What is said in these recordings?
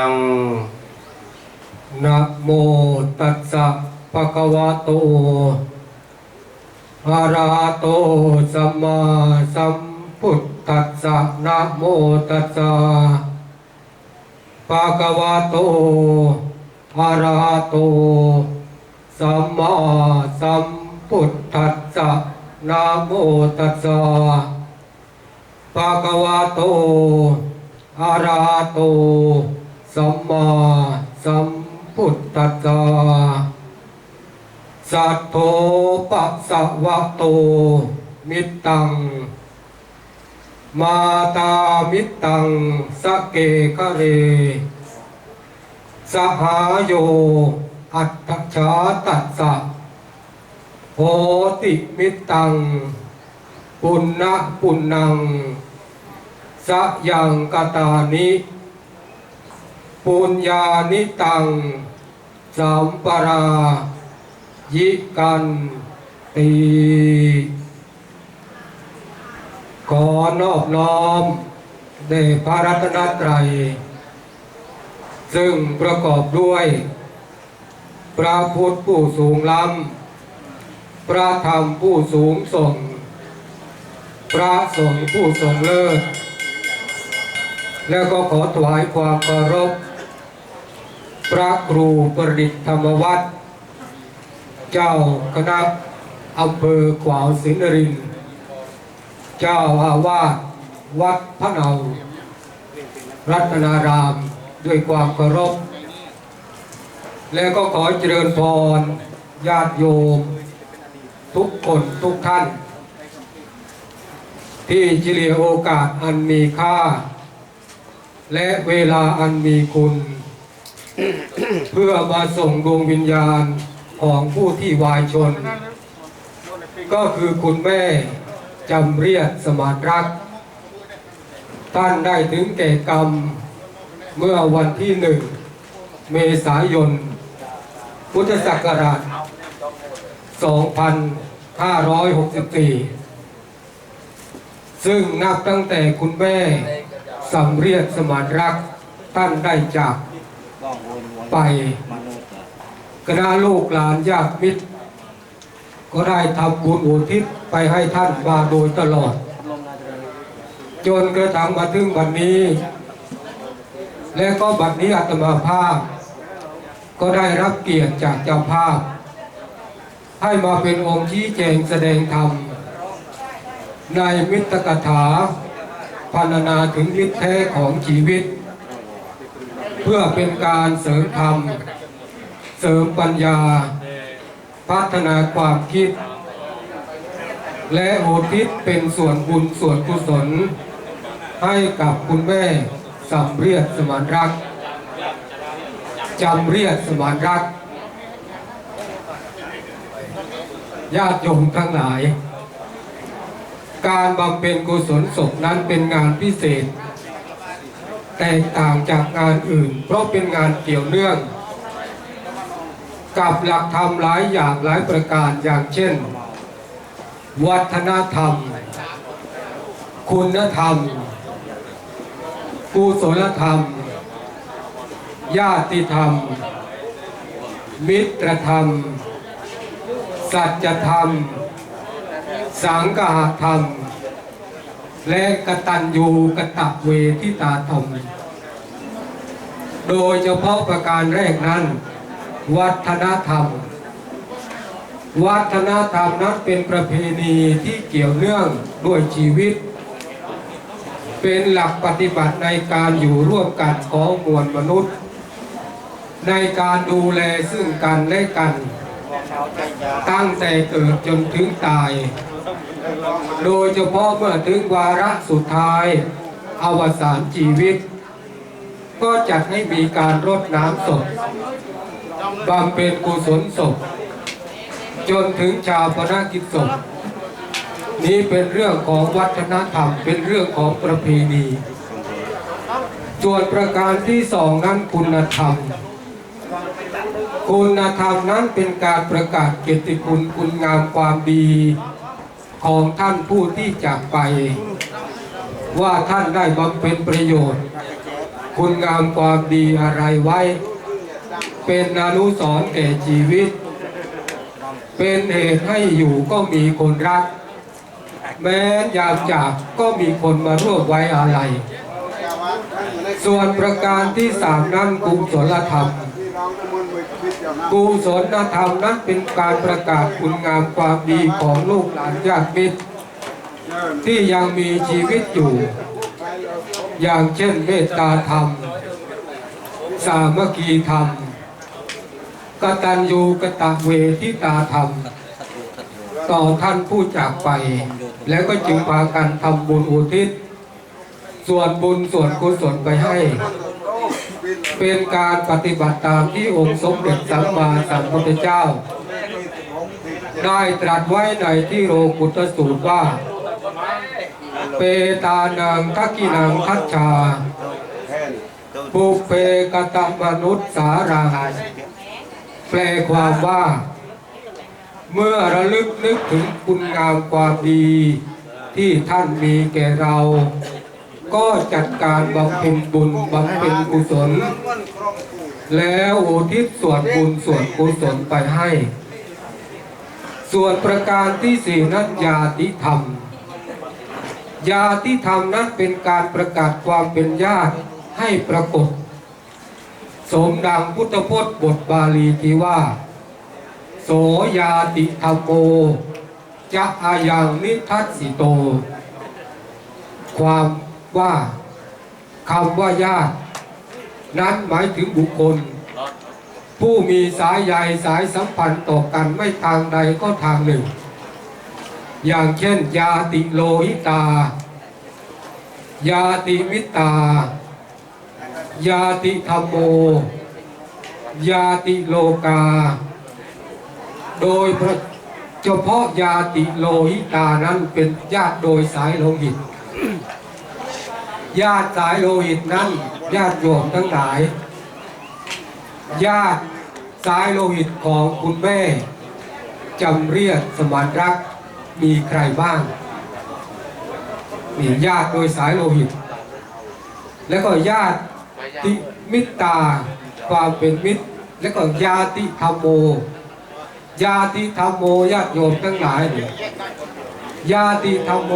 ังนะโมตัสสะภะคะวะโตอะระหะโตสัมมาสัมพุทธัสสะนะโมตัสสะภะคะวะโตอะระหะโตสัมมาสัมพุทธัสสะนะโมตัสสะภะคะวะโตอะระหะโต มมาสัมพุทธัสสะสัทโธปัสสวะโต มิตัง มาตามิตังสเกคะเร สหายโย อัตถชาตัสสะโหติมิตัง ปุณณปุณังสยังกตานิ ปุญญานิตังสัมปรายิกันตีขอนอบน้อมแด่พระรัตนตรัย ซึ่งประกอบด้วย พระพุทธผู้สูงล้ำ พระธรรมผู้สูงส่ง พระสงฆ์ผู้ทรงเลิศ แล้วก็ขอถวายความเคารพ พระครูประดิษฐ์ธรรมวัฒน์เจ้าคณะอำเภอขวาวสินรินทร์เจ้าอาวาสวัดพระเนารัตนารามด้วยความเคารพ และก็ขอเจริญพรญาติโยม ทุกคนทุกท่าน ที่เฉลียโอกาสอันมีค่า และเวลาอันมีคุณ เพื่อมาส่งดวงวิญญาณของผู้ที่วายชน ก็คือคุณแม่จำเรียดสมานรัก ท่านได้ถึงแก่กรรมเมื่อวันที่หนึ่งเมษายน พุทธศักราช 2564 ซึ่งนับตั้งแต่คุณแม่สำเรียดสมานรักท่านได้จาก ไปคณะลูกหลานญาติมิตร ก็ได้ทำบุญอุทิศไปให้ท่านมาโดยตลอด จนกระทั่งมาถึงวันนี้ และก็บัดนี้อาตมาภาพ ก็ได้รับเกียรติจากเจ้าภาพ ให้มาเป็นองค์ชี้แจงแสดงธรรม ในมิตรกถาพรรณนาถึงฤทธิแท้ของชีวิต เพื่อเป็นการเสริมธรรม เสริมปัญญา พัฒนาความคิด และโอทิศเป็นส่วนบุญส่วนกุศล ให้กับคุณแม่สำเรียดสมานรักจำเรียดสมานรักญาติโยมทั้งหลาย การบำเพ็ญกุศลศพนั้นเป็นงานพิเศษ แตกต่างจากงานอื่น เพราะเป็นงานเกี่ยวเนื่อง กับหลักธรรมหลายอย่างหลายประการอย่างเช่น วัฒนธรรม คุณธรรมกุศลธรรม ญาติธรรม มิตรธรรม สัจธรรม สังฆธรรม และกตัญญูกตเวทิตาธรรมโดยเฉพาะประการแรกนั้น วัฒนธรรม วัฒนธรรมนั้นเป็นประเพณีที่เกี่ยวเนื่องด้วยชีวิต เป็นหลักปฏิบัติในการอยู่ร่วมกันของมวลมนุษย์ ในการดูแลซึ่งกันและกัน ตั้งแต่เกิดจนถึงตาย โดยเฉพาะเมื่อถึงวาระสุดท้าย อวสานชีวิต ก็จัดให้มีการรดน้ำศพบำเพ็ญกุศลศพ จนถึงชาวพนักกิจศพ นี้เป็นเรื่องของวัฒนธรรมเป็นเรื่องของประเพณี ส่วนประการที่สองนั้นคุณธรรมคุณธรรมนั้นเป็นการประกาศเกียรติคุณคุณงามความดี ของท่านผู้ที่จากไป ว่าท่านได้บำเพ็ญประโยชน์ คุณงามความดีอะไรไว้ เป็นอนุสรณ์แก่ชีวิต เป็นเหตุให้อยู่ก็มีคนรัก แม้ยามจากก็มีคนมาร่วมไว้อาลัยส่วนประการที่สามนั้นกุศลธรรม กุศลธรรมนั้นเป็นการประกาศคุณงามความดีของลูกหลานญาติมิตร ที่ยังมีชีวิตอยู่ อย่างเช่นเมตตาธรรม สามัคคีธรรมกตัญญูกตเวทิตาธรรม ต่อท่านผู้จากไป แล้วก็จึงพากันทำบุญอุทิศ ส่วนบุญส่วนกุศลไปให้ เป็นการปฏิบัติตามที่องค์สมเด็จสัมมาสัมพุทธเจ้า ได้ตรัสไว้ในที่โรกุตสูตรว่า เปตานังทักกินังทัชชาปุเพกตมนุษย์สารังแปลความว่า เมื่อระลึกนึกถึงคุณงามความดีที่ท่านมีแก่เรา ก็จัดการบำเพ็ญบุญบำเพ็ญกุศล แล้วอุทิศส่วนบุญส่วนกุศลไปให้ ส่วนประการที่สี่นั้นญาติธรรม ญาติธรรมนั้นเป็นการประกาศความเป็นญาติให้ปรากฏ สมดังพุทธพจน์บทบาลีที่ว่า โสยาติธรรมโมจะอายังนิทัสสิโต ความ ว่าคำว่าญาติ นั้นหมายถึงบุคคล ผู้มีสายใยสายสัมพันธ์ต่อกันไม่ทางใดก็ทางหนึ่ง อย่างเช่น ยาติโลหิตา ยาติมิตา ยาติธรรมโม ยาติโลกา โดยเฉพาะยาติโลหิตานั้นเป็นญาติโดยสายโลหิต ญาติสายโลหิตนั้นญาติโยมทั้งหลาย ญาติสายโลหิตของคุณแม่จำเรียกสมานรักมีใครบ้างนี่ญาติโดยสายโลหิต แล้วก็ญาติติมิตราความเป็นมิตร แล้วก็ญาติธรรมโม ญาติธรรมโมญาติโยมทั้งหลายเนี่ย ญาติธรรมโม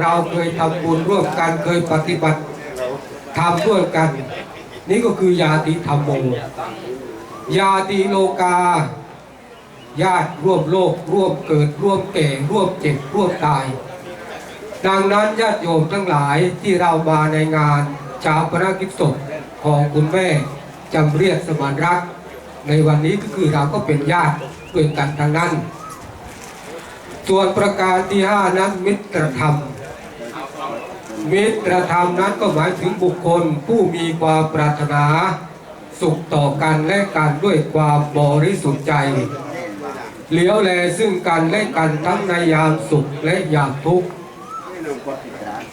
เราเคยทำบุญร่วมกันเคยปฏิบัติทำร่วมกัน นี่ก็คือญาติธรรมโมญาติโลกา ญาติร่วมโลก ร่วมเกิด ร่วมแก่ร่วมเจ็บร่วมตาย ดังนั้นญาติโยมทั้งหลายที่เรามาในงานชาปนกิจศพของคุณแม่จำเรียกสมานรัก ในวันนี้ก็คือเราก็เป็นญาติด้วยกันทางนั้น ส่วนประการที่ห้านั้นมิตรธรรม มิตรธรรมนั้นก็หมายถึงบุคคลผู้มีความปรารถนา สุขต่อกันและกันด้วยความบริสุทธิ์ใจ เหลียวแลซึ่งกันและกันทั้งในยามสุขและยามทุกข์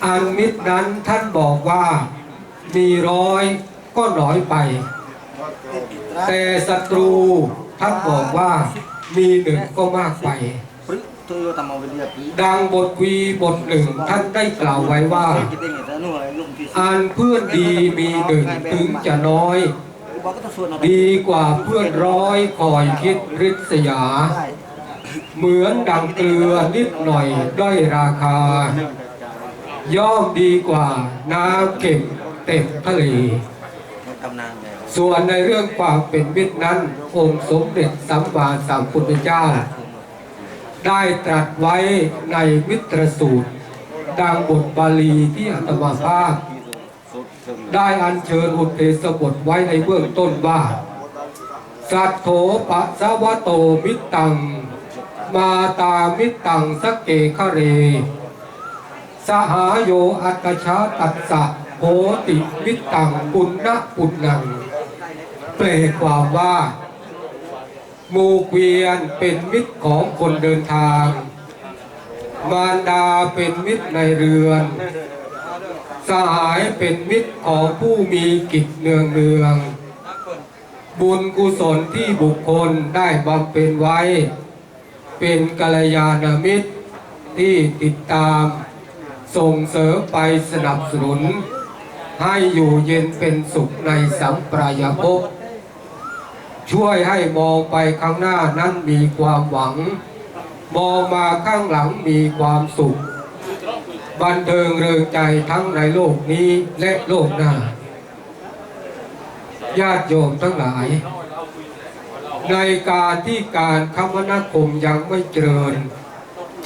อันมิตรนั้นท่านบอกว่ามีร้อยก็น้อยไป แต่ศัตรูท่านบอกว่ามีหนึ่งก็มากไป ดังบทวีบทหนึ่งท่านได้กล่าวไว้ว่า อันเพื่อนดีมีหนึ่งถึงจะน้อย ดีกว่าเพื่อนร้อยคอยคิดริษยา เหมือนดังเกลือนิดหน่อยด้อยราคา ย่อมดีกว่านาเก็บเต็มทะเลส่วนในเรื่องความเป็นมิตรนั้น องค์สมเด็จสัมมาสัมพุทธเจ้า ได้ตรัสไว้ในมิตรสูตร ดังบทบาลีที่อัตมาภาพ ได้อัญเชิญอุเทสบทไว้ในเบื้องต้นว่า สัตโธปะสวะโตมิตัง มาตามิตังสเกคะเร สหายโยอัตชาตัสสะโหติมิตังปุณณปุณังแปลความว่า หมูเกวียนเป็นมิตรของคนเดินทาง มารดาเป็นมิตรในเรือน สหายเป็นมิตรของผู้มีกิจเนืองเนือง บุญกุศลที่บุคคลได้บำเพ็ญไว้ เป็นกัลยาณมิตรที่ติดตาม ส่งเสริมไปสนับสนุน ให้อยู่เย็นเป็นสุขในสัมปรายภพ ช่วยให้มองไปข้างหน้านั้นมีความหวัง มองมาข้างหลังมีความสุข บันเทิงเริงใจทั้งในโลกนี้และโลกหน้า ญาติโยมทั้งหลาย ในการที่การคมนาคมยังไม่เจริญ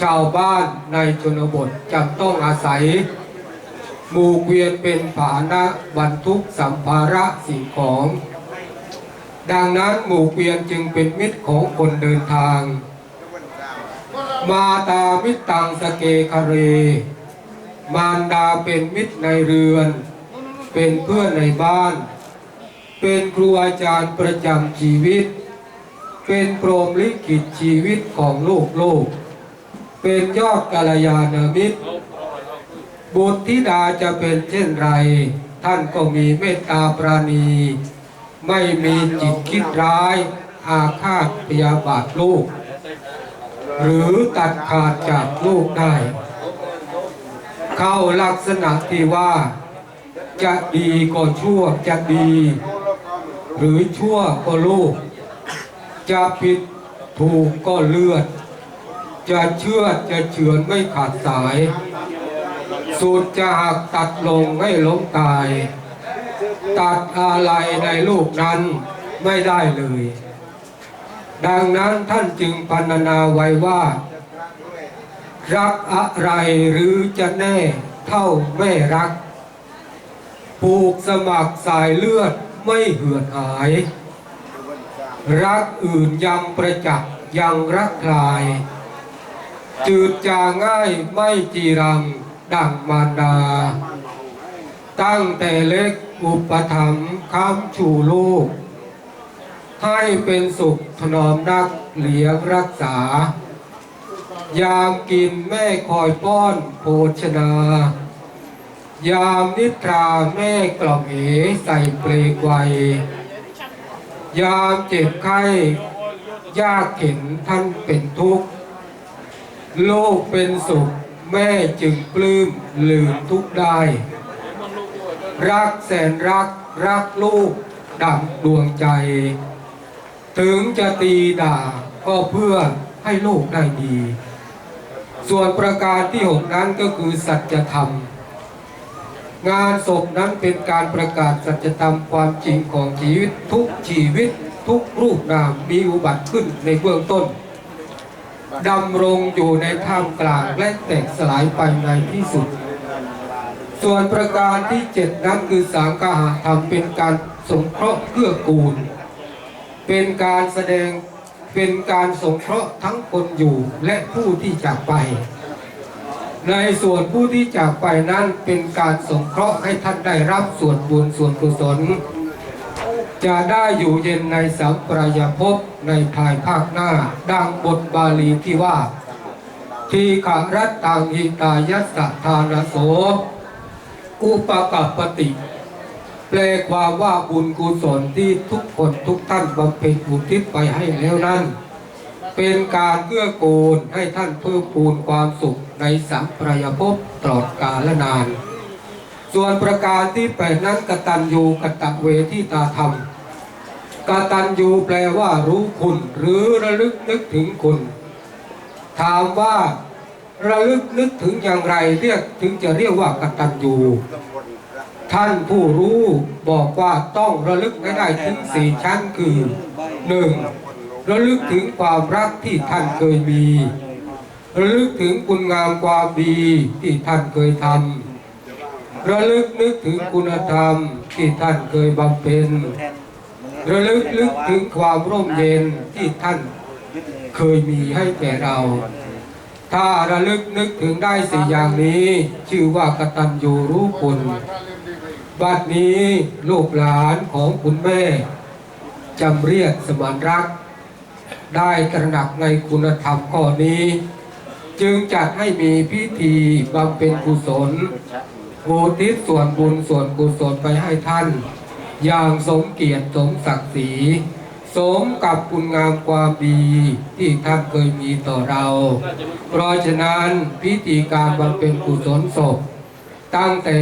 ชาวบ้านในชนบทจำต้องอาศัยหมู่เกวียนเป็นผาหนะบรรทุกสัมภาระสิ่งของ ดังนั้นหมู่เกวียนจึงเป็นมิตรของคนเดินทาง มาตามิตรตังสเกคาเร มารดาเป็นมิตรในเรือน เป็นเพื่อนในบ้าน เป็นครูอาจารย์ประจำชีวิต เป็นโปรมลิขิตชีวิตของโลกโลก เป็นยอดกัลยาณมิตรบุตรธิดาจะเป็นเช่นไร ท่านก็มีเมตตาปราณี ไม่มีจิตคิดร้าย อาฆาตพยาบาทลูก หรือตัดขาดจากลูกได้ เข้าลักษณะที่ว่า จะดีก็ชั่วจะดี หรือชั่วก็ลูก จะผิดถูกก็เลือด จะเชื่อจะเฉือนไม่ขาดสายสูตรจะหักตัดลงให้ล้มตาย ตัดอะไรในลูกนั้นไม่ได้เลย ดังนั้นท่านจึงพรรณนาไว้ว่า รักอะไรหรือจะแน่เท่าแม่รัก ผูกสมัครสายเลือดไม่เหือดหาย รักอื่นยังประจักษ์ยังรักลาย จืดจางง่ายไม่จีรังดังมารดา ตั้งแต่เล็กอุปถัมภ์ค้ำชูลูก ให้เป็นสุขถนอมนักเลี้ยงรักษา ยามกินแม่คอยป้อนโภชนา ยามนิทราแม่กล่อมเหใส่เปลกไวยยามเจ็บไข้ยากเข็นท่านเป็นทุกข์ โลกเป็นสุขแม่จึงปลื้มลืมทุกข์ได้ รักแสนรักรักลูกดังดวงใจ ถึงจะตีด่าก็เพื่อให้ลูกได้ดี ส่วนประการที่หกนั้นก็คือสัจธรรม งานศพนั้นเป็นการประกาศสัจธรรมความจริงของชีวิตทุกชีวิตทุกรูปนามมีอุบัติขึ้นในเบื้องต้นดำรงอยู่ในท่ามกลางและแตกสลายไปในที่สุด ส่วนประการที่เจ็ดนั้นคือสังฆาธรรมเป็นการสงเคราะห์เกื้อกูล เป็นการแสดงเป็นการสงเคราะห์ทั้งคนอยู่และผู้ที่จากไป ในส่วนผู้ที่จากไปนั้นเป็นการสงเคราะห์ให้ท่านได้รับส่วนบุญส่วนกุศล จะได้อยู่เย็นในสัมปรายภพในภายภาคหน้าดังบทบาลีที่ว่าทีขารัตตังหิตายัสสะทานโส อุปกัปปติ แปลความว่าบุญกุศลที่ทุกคนทุกท่านบำเพ็ญอุทิศไปให้แล้วนั้น เป็นการเกื้อกูลให้ท่านเพิ่มพูนความสุขในสัมปรายภพตลอดกาลนาน ส่วนประการที่แปดนั้นกตัญญูกตเวทิตาธรรมกตัญญูแปลว่ารู้คุณหรือระลึกนึกถึงคุณ ถามว่า ระลึกนึกถึงอย่างไรเรียกถึงจะเรียกว่ากตัญญูท่านผู้รู้บอกว่าต้องระลึกให้ได้ถึงสี่ชั้นคือหนึ่งระลึกถึงความรักที่ท่านเคยมี ระลึกถึงคุณงามความดีที่ท่านเคยทำระลึกนึกถึงคุณธรรมที่ท่านเคยบำเพ็ญระลึกนึกถึงความร่มเย็นที่ท่านเคยมีให้แก่เรา ถ้าระลึกนึกถึงได้สี่อย่างนี้ ชื่อว่ากตัญญูรู้คุณ บัดนี้ลูกหลานของคุณแม่จำเรียกสมานรัก ได้ตระหนักในคุณธรรมข้อนี้ จึงจัดให้มีพิธีบำเพ็ญกุศลอุทิศส่วนบุญส่วนกุศลไปให้ท่าน อย่างสมเกียรติสมศักดิ์ศรี สมกับคุณงามความดีที่ท่านเคยมีต่อเรา เพราะฉะนั้นพิธีการบำเพ็ญกุศลศพ ตั้งแต่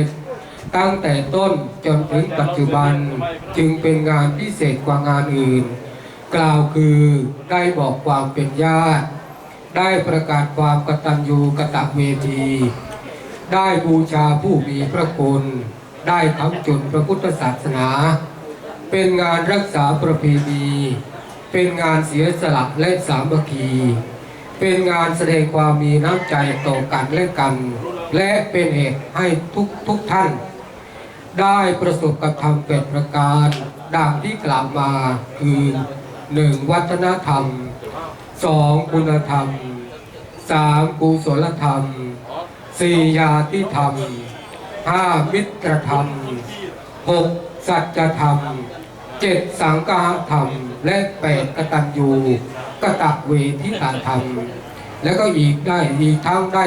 ตั้งแต่ต้นจนถึงปัจจุบันจึงเป็นงานพิเศษกว่างานอื่น กล่าวคือได้บอกความเป็นญาติ ได้ประกาศความกตัญญูกตเวที ได้บูชาผู้มีพระคุณ ได้ทำจุนพระพุทธศาสนา เป็นงานรักษาประเพณี เป็นงานเสียสละและสามัคคี เป็นงานแสดงความมีน้ำใจต่อกันและกัน และเป็นเหตุให้ทุกทุกท่าน ได้ประสบกับธรรมแปดประการดังที่กล่าวมาคือหนึ่งวัฒนธรรมสองคุณธรรมสามกุศลธรรมสี่ญาติธรรมห้ามิตรธรรมหก สัจธรรมเจ็ดสังฆธรรม และแปดกตัญญูกตเวทิตาธรรม แล้วก็อีกได้อีกทั้งได้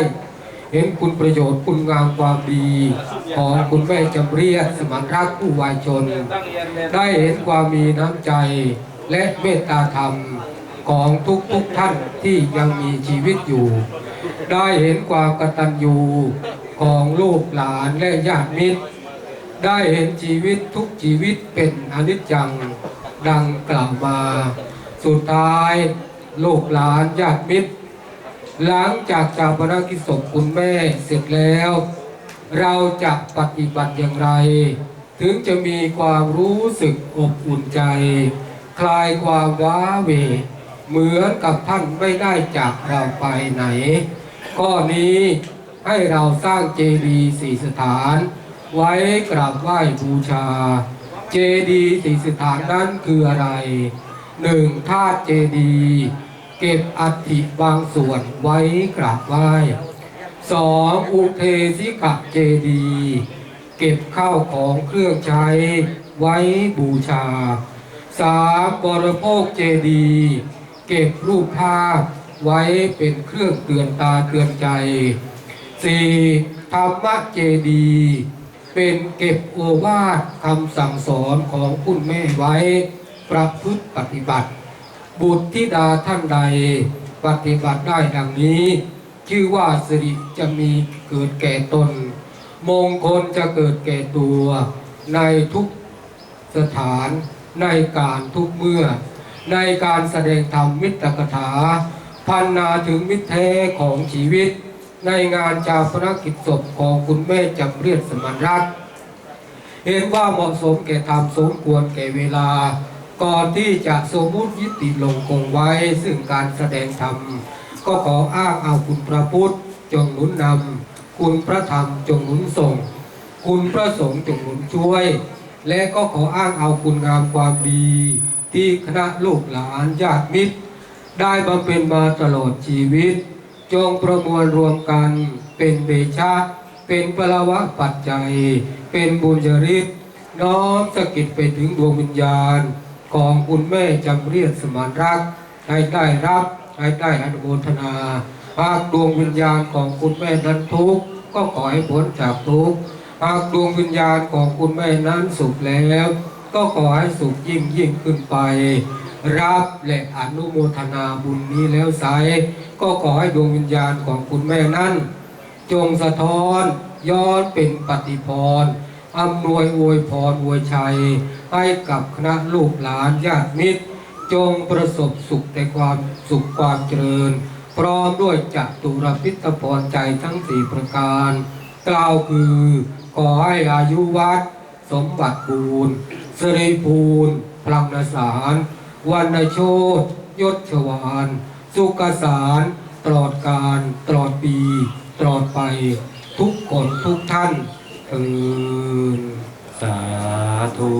เห็นคุณประโยชน์คุณงามความดี ของคุณแม่จำเรียกสมานรักผู้วายชน ได้เห็นความมีน้ำใจและเมตตาธรรมของทุกทุกๆท่านที่ยังมีชีวิตอยู่ ได้เห็นความกตัญญูของลูกหลานและญาติมิตร ได้เห็นชีวิตทุกชีวิตเป็นอนิจจังดังกล่าวมา สุดท้ายลูกหลานญาติมิตร หลังจากชาปนกิจศพคุณแม่เสร็จแล้ว เราจะปฏิบัติอย่างไร ถึงจะมีความรู้สึกอบอุ่นใจ คลายความว้าเหวเหมือนกับท่านไม่ได้จากเราไปไหน ข้อนี้ให้เราสร้างเจดีย์สี่สถาน ไว้กราบไหว้บูชา เจดีย์สีสถานนั้นคืออะไรหนึ่งธาตุเจดีย์เก็บอัฐิบางส่วนไว้กราบไหว้สองอุเทสิกะเจดีย์เก็บข้าวของเครื่องใช้ไว้บูชาสามบริโภคเจดีย์เก็บรูปภาพไว้เป็นเครื่องเตือนตาเตือนใจสี่ธรรมะเจดีย์ เป็นเก็บโอวาทคำสั่งสอนของคุณแม่ไว้ประพฤติปฏิบัติ บุตรธิดาท่านใดปฏิบัติได้ดังนี้ ชื่อว่าสิริจะมีเกิดแก่ตน มงคลจะเกิดแก่ตัวในทุกสถานในการทุกเมื่อ ในการแสดงธรรมมิตรกถาพันนาถึงมิตรแท้ของชีวิต ในงานชาปนกิจศพของคุณแม่จำเรียดสมานรักเห็นว่าเหมาะสมแก่ธรรมสมควรแก่เวลา ก่อนที่จะสมมุติยิติลงคงไว้ ซึ่งการแสดงธรรม ก็ขออ้างเอาคุณพระพุทธจงหนุนนำคุณพระธรรมจงหนุนส่ง คุณพระสงฆ์จงหนุนช่วย และก็ขออ้างเอาคุณงามความดี ที่คณะลูกหลานญาติมิตร ได้บำเพ็ญมาตลอดชีวิต จงประมวลรวมกันเป็นเดชะ เป็นปรวะปัจจัย เป็นบุญญาฤทธิ์น้อมสกิดไปถึงดวงวิญญาณ ของคุณแม่จำเรียกสมานรักให้ได้รับให้ได้อนุโมทนาหากดวงวิญญาณของคุณแม่นั้นทุกข์ก็ขอให้พ้นจากทุกข์หากดวงวิญญาณของคุณแม่นั้นสุขแล้ว ก็ขอให้สุขยิ่งยิ่งขึ้นไป รับและอนุโมทนาบุญนี้แล้วไซก็ขอให้ดวงวิญญาณของคุณแม่นั้น จงสะท้อนย้อนเป็นปฏิพรอำนวยอวยพรอวยชัย ให้กับคณะลูกหลานญาติมิตร จงประสบสุขแต่ความสุขความเจริญ พร้อมด้วยจัตุรพิทพรใจทั้งสี่ประการ กล่าวคือขอให้อายุวัด สมบัติบูรณ์สิริภูรณ์พลังนสาร วันโชตยศชวาน สุขสารตลอดการตลอดปี ตลอดไป ทุกคนทุกท่านเออสาธุ